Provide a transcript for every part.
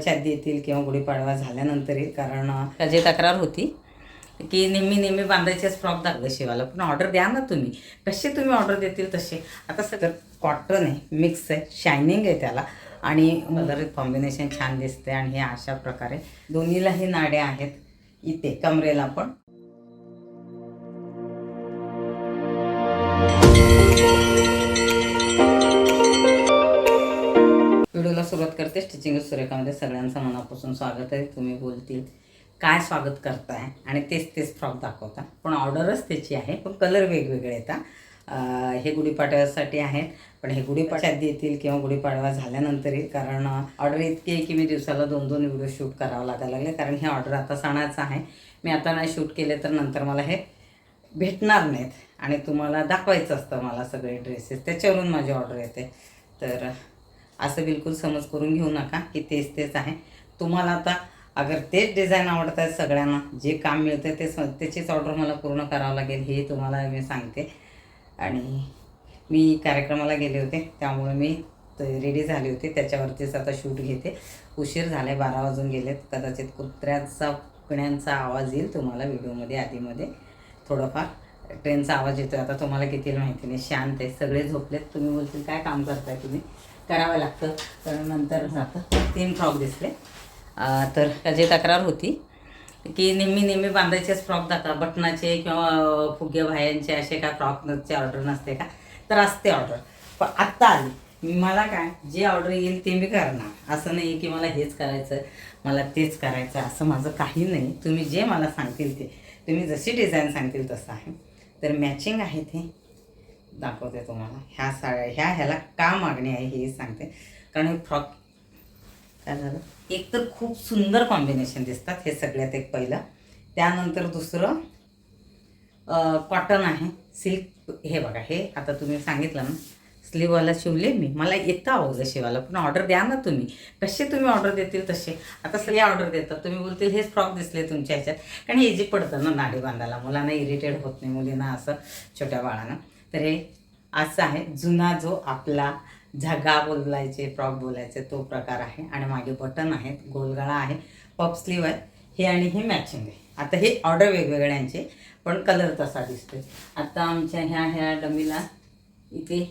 गुढीपाडव्याच्या आधी येतील किंवा गुढीपाडवा झाल्यानंतर येईल कारण त्याची तक्रार होती की नेहमी नेहमी बांधायचेच फ्रॉक दाखलं शिवायला पण ऑर्डर द्या ना तुम्ही. कसे तुम्ही ऑर्डर देतील तसे. आता सगळं कॉटन आहे मिक्स आहे शायनिंग आहे त्याला. आणि कलर कॉम्बिनेशन छान दिसते आणि हे अशा प्रकारे. दोन्हीलाही नाड्या आहेत. इथे कमरेला पण. सुरुवात करते स्टिचिंग सुरेखामध्ये सगळ्यांचं मनापासून स्वागत आहे. तुम्ही बोलतील काय स्वागत करताय? आणि तेच तेच फ्रॉक दाखवता. पण ऑर्डरच त्याची आहे पण कलर वेगवेगळे येतात हे. गुढीपाडव्यासाठी आहेत पण हे गुढीपाडव्या आधी येतील किंवा गुढीपाडवा झाल्यानंतर येईल कारण ऑर्डर इतकी आहे की मी दिवसाला दोन दोन व्हिडिओ शूट करावं लागायला लागले कारण हे ऑर्डर आता सणाचं आहे. मी आता नाही शूट केले तर नंतर मला हे भेटणार नाहीत. आणि तुम्हाला दाखवायचं असतं मला सगळे ड्रेसेस. त्याच्यावरून माझी ऑर्डर येते. तर असं बिलकुल समज करून घेऊ नका. की तेच तेच आहे. तुम्हाला आता अगर तेच डिझाईन आवडत आहेत सगळ्यांना जे काम मिळतं ते स त्याचीच ऑर्डर मला पूर्ण करावं लागेल हे तुम्हाला मी सांगते. आणि मी कार्यक्रमाला गेले होते त्यामुळे मी रेडी झाले होते. त्याच्यावरतीच आता शूट घेते. उशीर झाला आहे बारा वाजून गेलेत. कदाचित कुत्र्याचा फुकण्यांचा आवाज येईल तुम्हाला व्हिडिओमध्ये आधीमध्ये. थोडंफार ट्रेनचा आवाज येतो आता तुम्हाला किती माहिती नाही. शांत आहे. सगळे झोपलेत. तुम्ही बोलतील काय काम करताय तुम्ही? करावं लागतं. तर नंतर जातं. तीन फ्रॉक दिसले. तर त्याची तक्रार होती की नेहमी नेहमी बांधायचेच फ्रॉक दाखवा. बटनाचे किंवा फुगे भायांचे असे का फ्रॉकचे ऑर्डर नसते का? तर असते ऑर्डर. पण आत्ता आली. मला काय? जे ऑर्डर येईल ते मी करणार. असं नाही की मला हेच करायचं मला तेच करायचं असं माझं काही नाही. तुम्ही जे मला सांगतील ते. तुम्ही जशी डिझाईन सांगतील तसं आहे. तर मॅचिंग आहे ते. दाखवते तुम्हाला. ह्या साड्या ह्या ह्याला का मागणी आहे हे सांगते. कारण हे फ्रॉक काय झालं? एक तर खूप सुंदर कॉम्बिनेशन दिसतात हे सगळ्यात एक पहिलं. त्यानंतर दुसरं कॉटन आहे. सिल्क हे बघा हे आता तुम्ही सांगितलं ना स्लीववाला शिवले मी. मला येतं आवडलं शिवायला पण ऑर्डर द्या ना तुम्ही. कसे तुम्ही ऑर्डर देतील तसे? आता सगळे ऑर्डर देतात. तुम्ही बोलतील हेच फ्रॉक दिसले तुमच्या ह्याच्यात. कारण इजी पडतं ना नाडी बांधायला मुलांना इरिटेट होत नाही मुलींना असं छोट्या बाळांना. तर हे असं आहे. जुना जो आपला झगा बोलायचे फ्रॉक बोलायचे तो प्रकार आहे. आणि मागे बटन आहेत गोलगळा आहे पप स्लीव आहे हे आणि हे मॅचिंग आहे. आता हे ऑर्डर वेगवेगळ्यांचे पण कलर तसा दिसतोय. आता आमच्या ह्या ह्या डमीला इथे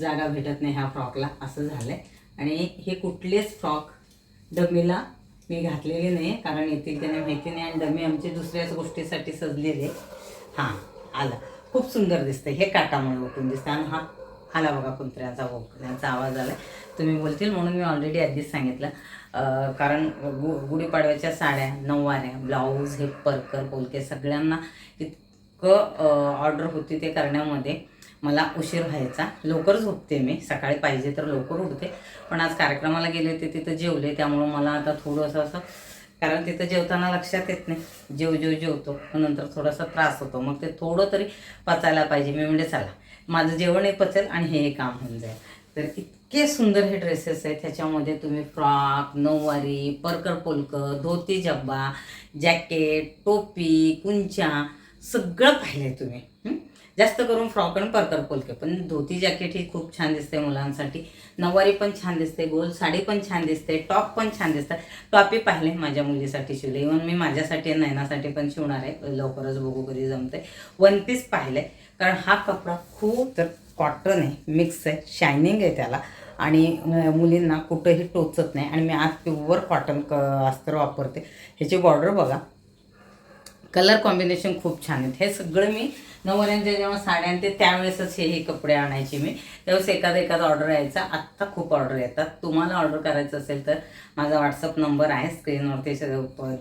जागा भेटत नाही ह्या फ्रॉकला असं झालं आहे आणि हे कुठलेच फ्रॉक डमीला मी घातलेले नाही कारण येतील त्याने माहिती नाही. आणि डमी आमची दुसऱ्याच गोष्टीसाठी सजलेले हां आलं. खूप सुंदर दिसतं हे काटामुळे उठून दिसतं आणि हा आला बघा कुंत्र्याचा भोकण्याचा आवाज आला तुम्ही बोलतील म्हणून मी ऑलरेडी आधीच सांगितलं. कारण गु गुढीपाडव्याच्या साड्या नऊवाऱ्या ब्लाऊज हे परकर पोलके सगळ्यांना इतकं ऑर्डर होती ते करण्यामध्ये. मला उशीर व्हायचा. लवकर झोपते मी. सकाळी पाहिजे तर लवकर उठते. पण आज कार्यक्रमाला गेले होते तिथं जेवले. त्यामुळं मला आता थोडंसं असं कारण तिथं जेवताना लक्षात येत नाही. जेव जेव जेवतो नंतर थोडासा त्रास होतो. मग ते थोडं तरी पचायला पाहिजे. मी म्हणजे चला माझं जेवणही पचेल आणि हे काम होऊन जाईल. तर इतके सुंदर हे ड्रेसेस आहेत. त्याच्यामध्ये तुम्ही फ्रॉक नऊवारी परकर पोलकं धोती जब्बा जॅकेट टोपी कुंच्या सगळं पाहिलंय तुम्ही. जास्त करून फ्रॉक आणि परकर पोलके. पण धोती जॅकेट ही खूप छान दिसते मुलांसाठी. नऊवारी पण छान दिसते गोल साडी पण छान दिसते टॉप पण छान दिसतात. टॉपही पाहिले माझ्या मुलीसाठी शिवले. इव्हन मी माझ्यासाठी नयनासाठी पण शिवणार आहे. लवकरच बघू कधी जमते वन पीस पाहिलंय. कारण हा कपडा खूप तर कॉटन आहे. मिक्स आहे. शायनिंग आहे त्याला. आणि मुलींना कुठंही टोचत नाही. आणि मी आज प्युअर कॉटन क अस्तर वापरते. ह्याची बॉर्डर बघा. कलर कॉम्बिनेशन खूप छान आहेत. हे सगळं मी नवऱ्यांच्या जेव्हा साड्या आणते त्यावेळेसच हे हे कपडे आणायचे मी. त्यावेळेस एखादा एखादा ऑर्डर यायचा. आत्ता खूप ऑर्डर येतात. तुम्हाला ऑर्डर करायचं असेल तर माझा व्हॉट्सअप नंबर आहे. स्क्रीनवरती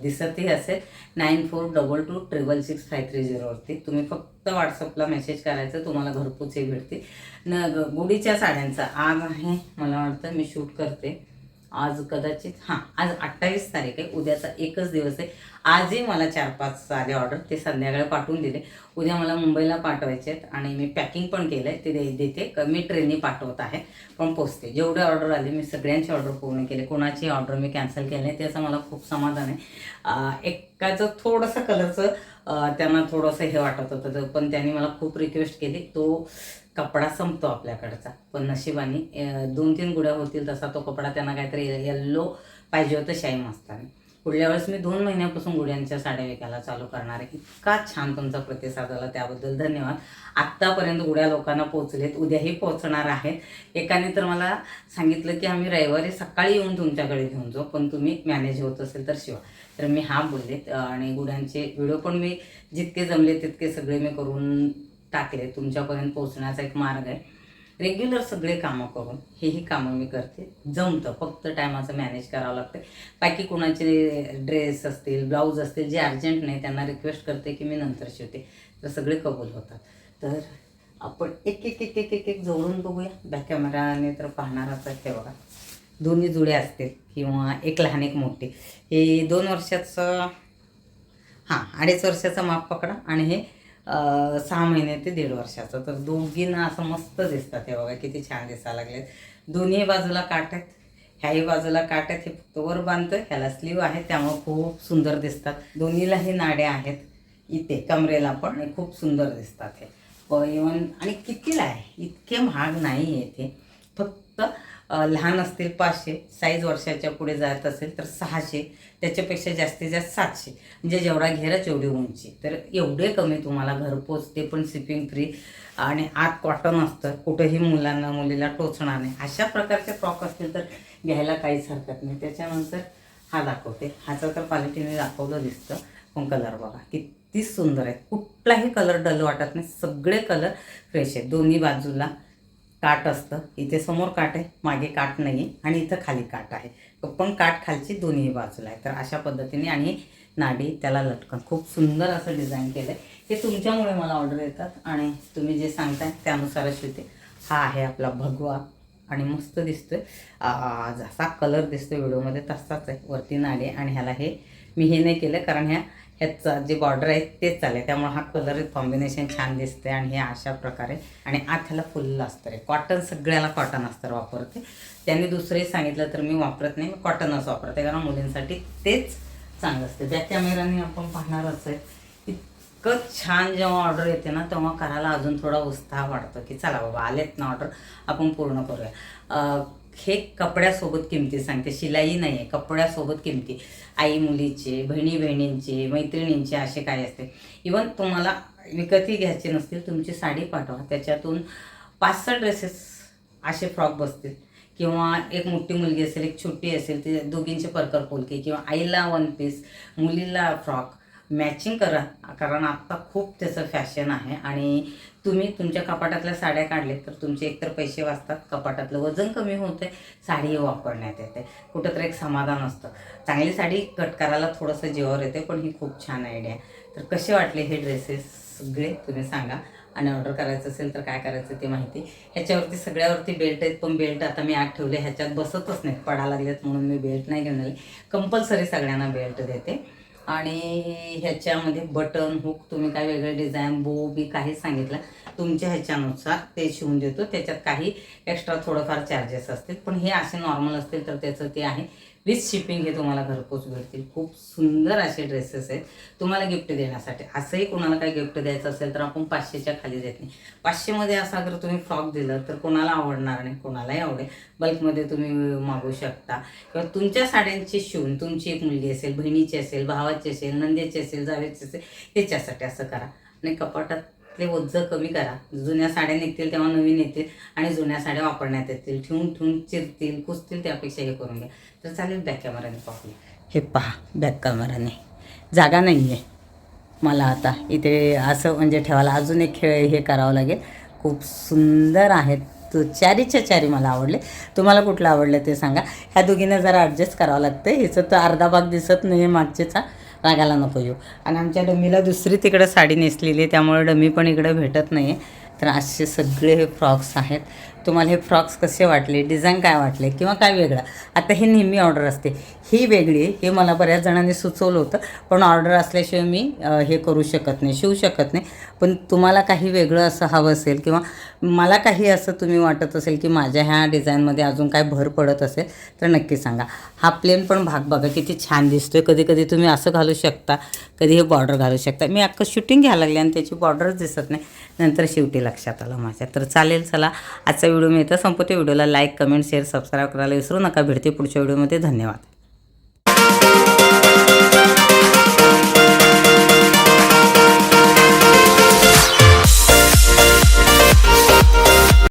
दिसतही असेल. Nine four double two triple six five three झिरोवरती तुम्ही फक्त व्हॉट्सअपला मेसेज करायचं. तुम्हाला घरपोचही भेटते. न ग- गुढीच्या साड्यांचा. आज आहे मला वाटतं मी शूट करते. आज कदाचित हां आज अठ्ठावीस तारीख आहे. उद्याचा एकच दिवस आहे. आजही मला चार पाच सारे ऑर्डर ते संध्याकाळी पाठवून दिले. उद्या मला मुंबईला पाठवायचे आहेत आणि मी पॅकिंग पण केलं आहे ते दे देते. क- मी ट्रेनने पाठवत आहे. पण पोचते. जेवढे ऑर्डर आले मी सगळ्यांची ऑर्डर पूर्ण केले. कोणाची ऑर्डर मी कॅन्सल केली नाही त्याचं मला खूप समाधान आहे. एकाचं थोडंसं कलरचं त्यांना थोडंसं हे वाटत होतं. तर पण त्यांनी मला खूप रिक्वेस्ट केली. तो कपडा संपतो आपल्याकडचा. पण नशिबाने दोन तीन गुड्या होतील तसा तो कपडा त्यांना काहीतरी येल्लो पाहिजे होतं शाई मस्तानी. पुढल्या वेळेस मी दोन महिन्यापासून गुड्यांच्या साड्या विकायला चालू करणार आहे. इतका छान तुमचा प्रतिसाद आला त्याबद्दल धन्यवाद. आत्तापर्यंत गुड्या लोकांना पोचलेत उद्याही पोचणार आहेत. एकाने तर मला सांगितलं की आम्ही रविवारी सकाळी येऊन तुमच्याकडे घेऊन जाऊ पण तुम्ही मॅनेज होत असेल तर शिवा. तर मी हा बोलले आणि गुड्यांचे व्हिडिओ पण मी जितके जमले तितके सगळे मी करून टाकले तुमच्यापर्यंत पोहोचण्याचा एक मार्ग आहे. रेग्युलर सगळे कामं करून हेही कामं मी करते. जमतं फक्त टायमाचं मॅनेज करावं लागतं. बाकी कोणाचे ड्रेस असतील ब्लाऊज असतील जे अर्जंट नाही त्यांना रिक्वेस्ट करते की मी नंतर शिवते. तर सगळे कबूल होतात. तर आपण एक एक एक एक एक एक जोडून बघूया. बॅक कॅमेराने तर पाहणारच आहे ते बघा. दोन्ही जुळे असतील किंवा एक लहान एक मोठी. हे दोन वर्षाचं हां अडीच वर्षाचं माप पकडा. आणि हे सहा महिने ते दीड वर्षाचं. तर दोघींना असं मस्त दिसतात हे बघा किती छान दिसायला लागलेत. दोन्ही बाजूला काट आहेत. ह्याही बाजूला काट आहेत. हे फक्त वर बांधतं ह्याला स्लीव आहे त्यामुळे खूप सुंदर दिसतात. दोन्हीलाही नाड्या आहेत. इथे कमरेला पण खूप सुंदर दिसतात हे. इवन आणि कितीला आहे? इतके महाग नाही आहे ते फक्त लहान असतील पाचशे साईज वर्षाच्या पुढे जात असेल तर सहाशे त्याच्यापेक्षा जास्तीत जास्त सातशे. म्हणजे जेवढा घेरा तेवढी उंची. तर एवढे कमी तुम्हाला घरपोच ते पण सिपिंग फ्री आणि आत कॉटन असतं. कुठंही मुलांना मुलीला टोचणार नाही. अशा प्रकारचे फ्रॉक असतील तर घ्यायला काहीच हरकत नाही. त्याच्यानंतर हा दाखवते. ह्याचं तर क्वालिटीने दाखवलं दिसतं. पण कलर बघा. किती सुंदर आहे. कुठलाही कलर डल वाटत नाही. सगळे कलर फ्रेश आहेत. दोन्ही बाजूला काट असतं. इथे समोर काट आहे मागे काट नाही आहे आणि इथं खाली काट आहे. पण काट खालची दोन्ही बाजूला आहे. तर अशा पद्धतीने आणि नाडी त्याला लटकन. खूप सुंदर असं डिझाईन केलं आहे हे तुमच्यामुळे मला ऑर्डर येतात आणि तुम्ही जे सांगताय त्यानुसारच शिवते हा आहे आपला भगवा आणि मस्त दिसतोय. जसा कलर दिसतोय व्हिडिओमध्ये तसाच आहे. वरती नाडी आणि ह्याला हे मी हे नाही केलं कारण ह्या ह्याचा जे बॉर्डर आहे तेच चालेल त्यामुळे हा कलर कॉम्बिनेशन छान दिसते आणि हे अशा प्रकारे. आणि आत ह्याला फुल असतं रे. कॉटन सगळ्याला कॉटन असतं वापरते. त्यांनी दुसरंही सांगितलं तर मी वापरत नाही मी कॉटनच वापरते. कारण मुलींसाठी तेच चांगलं असते. त्या कॅमेराने आपण पाहणारच आहे. इतकं छान जेव्हा ऑर्डर येते ना तेव्हा करायला अजून थोडा उत्साह वाढतो की चला बाबा आलेत ना ऑर्डर आपण पूर्ण करूया. हे कपड्यासोबत किमती सांगते. शिलाई नाही आहे कपड्यासोबत किमती. आई मुलीचे बहिणी बहिणींचे मैत्रिणींचे असे काय असते. इवन तुम्हाला विकतही घ्यायचे नसतील तुमची साडी पाठवा. त्याच्यातून पाच सहा ड्रेसेस असे फ्रॉक बसतील. किंवा एक मोठी मुलगी असेल एक छोटी असेल ते दोघींचे परकर पोलके किंवा आईला वन पीस मुलीला फ्रॉक मॅचिंग करा कारण आत्ता खूप त्याचं फॅशन आहे आणि तुम्ही तुमच्या कपाटातल्या साड्या काढल्यात तर तुमचे एकतर पैसे वाचतात कपाटातलं वजन कमी होतं साडी वापरण्यात येते. कुठंतरी एक समाधान असतं. चांगली साडी कट करायला थोडंसं जीवावर येते पण ही खूप छान आयडिया आहे. तर कसे वाटले हे ड्रेसेस सगळे तुम्ही सांगा. आणि ऑर्डर करायचं असेल तर काय करायचं ते माहिती. ह्याच्यावरती सगळ्यावरती बेल्ट आहेत पण बेल्ट आता मी आत ठेवले ह्याच्यात बसतच नाहीत. पडा लागलेत म्हणून मी बेल्ट नाही घेऊन आले. कंपल्सरी सगळ्यांना बेल्ट देते. आणि ह्याच्यामध्ये बटन हुक तुम्ही काय वेगळे डिझाईन बो बी काही सांगितलं तुमच्या ह्याच्यानुसार ते शिवून देतो. त्याच्यात काही एक्स्ट्रा थोडंफार चार्जेस असतील. पण हे असे नॉर्मल असतील तर त्याचं ते आहे. विथ शिपिंग हे तुम्हाला घरपोच भेटतील खूप सुंदर असे ड्रेसेस आहेत. तुम्हाला गिफ्ट देण्यासाठी. असंही कोणाला काही गिफ्ट द्यायचं असेल तर आपण पाचशेच्या खाली देत नाही. पाचशेमध्ये असा जर तुम्ही फ्रॉक दिलं तर कोणाला आवडणार नाही कोणालाही आवडेल. बल्कमध्ये तुम्ही मागू शकता. किंवा तुमच्या साड्यांची शिवून तुमची एक मुलगी असेल बहिणीची असेल भावाची असेल नंदेची असेल जावेची असेल त्याच्यासाठी असं करा. आणि कपाटातले ओझं कमी करा. जुन्या साड्या निघतील तेव्हा नवीन येतील आणि जुन्या साड्या वापरण्यात येतील. ठेवून ठेवून चिरतील कुसतील त्यापेक्षा हे करून घ्या. तर चालेल बॅक कॅमेराने पाहूया. हे पहा बॅक कॅमेराने. जागा नाही आहे मला आता इथे असं म्हणजे ठेवायला अजून एक खेळ हे करावं लागेल. खूप सुंदर आहेत. तो चारीच्या चारी मला आवडले. तुम्हाला कुठलं आवडलं ते सांगा. ह्या दोघींना जरा ॲडजस्ट करावं लागतं हिचं तर अर्धा भाग दिसत नाही आहे मागचेचा. रागाला नको येऊ. आणि आमच्या डमीला दुसरी तिकडं साडी नेसलेली आहे त्यामुळे डमी पण इकडं भेटत नाही आहे तर असे सगळे हे फ्रॉक्स आहेत. तुम्हाला हे फ्रॉक्स कसे वाटले? डिझाईन काय वाटले? किंवा काय वेगळं? आता हे नेहमी ऑर्डर असते. ही वेगळी आहे. हे मला बऱ्याच जणांनी सुचवलं होतं. पण ऑर्डर असल्याशिवाय मी हे करू शकत नाही शिवू शकत नाही. पण तुम्हाला काही वेगळं असं हवं असेल किंवा मला काही असं तुम्ही वाटत असेल की माझ्या ह्या डिझाईनमध्ये अजून काय भर पडत असेल तर नक्की सांगा. हा प्लेन पण भाग बघा किती छान दिसतो आहे कधी कधी तुम्ही असं घालू शकता कधी हे बॉर्डर घालू शकता. मी अख्खं शूटिंग घ्यायला लागले आणि त्याची बॉर्डरच दिसत नाही. नंतर शेवटी लक्षात आलं माझ्या. तर चालेल चला. आजचा व्हिडिओ मी इथं संपवते. व्हिडिओला लाईक कमेंट शेअर सबस्क्राईब करायला विसरू नका. भेटते पुढच्या व्हिडिओमध्ये. धन्यवाद.